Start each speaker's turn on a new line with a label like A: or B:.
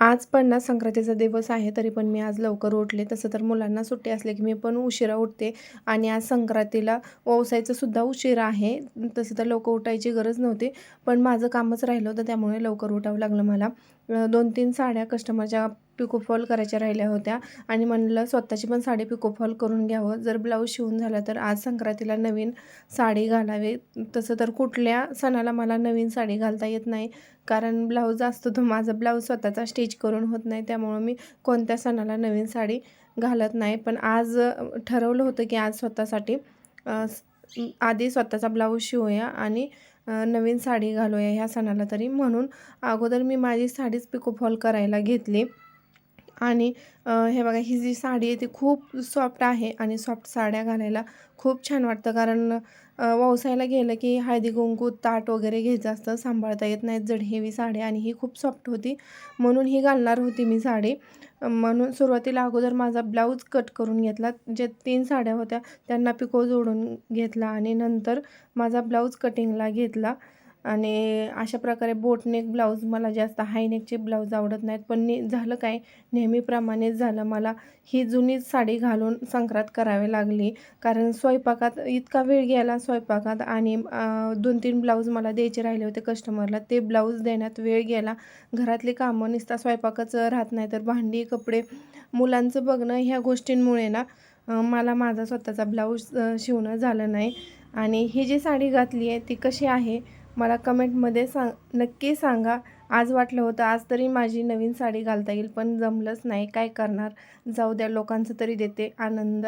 A: आज पन्नास संक्रांतीचा दिवस आहे तरी पण मी आज लवकर उठले. तसं तर मुलांना सुट्टी असले की मी पण उशिरा उठते. आणि आज संक्रांतीला व्यवसायचं सुद्धा उशिरा आहे. तसं तर लवकर उठायची गरज नव्हती. पण माझं कामच राहिलं होतं त्यामुळे लवकर उठावं लागलं मला. दोन तीन साड्या कस्टमरच्या पिकोफॉल करायच्या राहिल्या होत्या. आणि म्हणलं स्वतःची पण साडी पिकोफॉल करून घ्यावं. जर ब्लाऊज शिवून झाला तर आज संक्रांतीला नवीन साडी घालावी. तसं तर कुठल्या सणाला मला नवीन साडी घालता येत नाही. कारण ब्लाऊज असतो तो माझा ब्लाऊज स्वतःचा स्टिच करून होत नाही. त्यामुळं मी कोणत्या सणाला नवीन साडी घालत नाही. पण आज ठरवलं होतं की आज स्वतःसाठी आधी स्वतःचा ब्लाऊज शिवूया आणि नवीन साडी घालूया ह्या सणाला तरी. म्हणून अगोदर मी माझी साडीच पिकोफॉल करायला घेतली. आणि हे बघा ही जी साडी आहे ती खूप सॉफ्ट आहे आणि सॉफ्ट साड्या घालायला खूप छान वाटतं. कारण वावसायला व्यवसायाला गेलं की हळदी कुंकू ताट वगैरे घ्यायचं असतं सांभाळता येत नाहीत. जड हेवी साडी आणि ही खूप सॉफ्ट होती. म्हणून ही घालणार होती मी साडी. म्हणून सुरुवातीला अगोदर माझा ब्लाऊज कट करून घेतला. जे तीन साड्या होत्या त्यांना पिको जोडून घेतला आणि नंतर माझा ब्लाऊज कटिंगला घेतला. आणि अशा प्रकारे बोटनेक ब्लाऊज मला जास्त हायनेकचे ब्लाऊज आवडत नाहीत. पण ने झालं काय नेहमीप्रमाणेच झालं. मला ही जुनीच साडी घालून संक्रांत करावी लागली. कारण स्वयंपाकात इतका वेळ गेला स्वयंपाकात आणि दोन तीन ब्लाऊज मला द्यायचे राहिले होते कस्टमरला ते ब्लाऊज देण्यात वेळ गेला घरातली कामं नुसता स्वयंपाकच राहत नाही. तर भांडी कपडे मुलांचं बघणं ह्या गोष्टींमुळे ना मला माझा स्वतःचा ब्लाऊज शिवणं झालं नाही. आणि ही जी साडी घातली आहे ती कशी आहे मला कमेंटमध्ये सांग नक्की सांगा. आज वाटलं होतं आज तरी माझी नवीन साडी घालता येईल पण जमलंच नाही. काय करणार? जाऊ द्या लोकांचं तरी देते आनंद.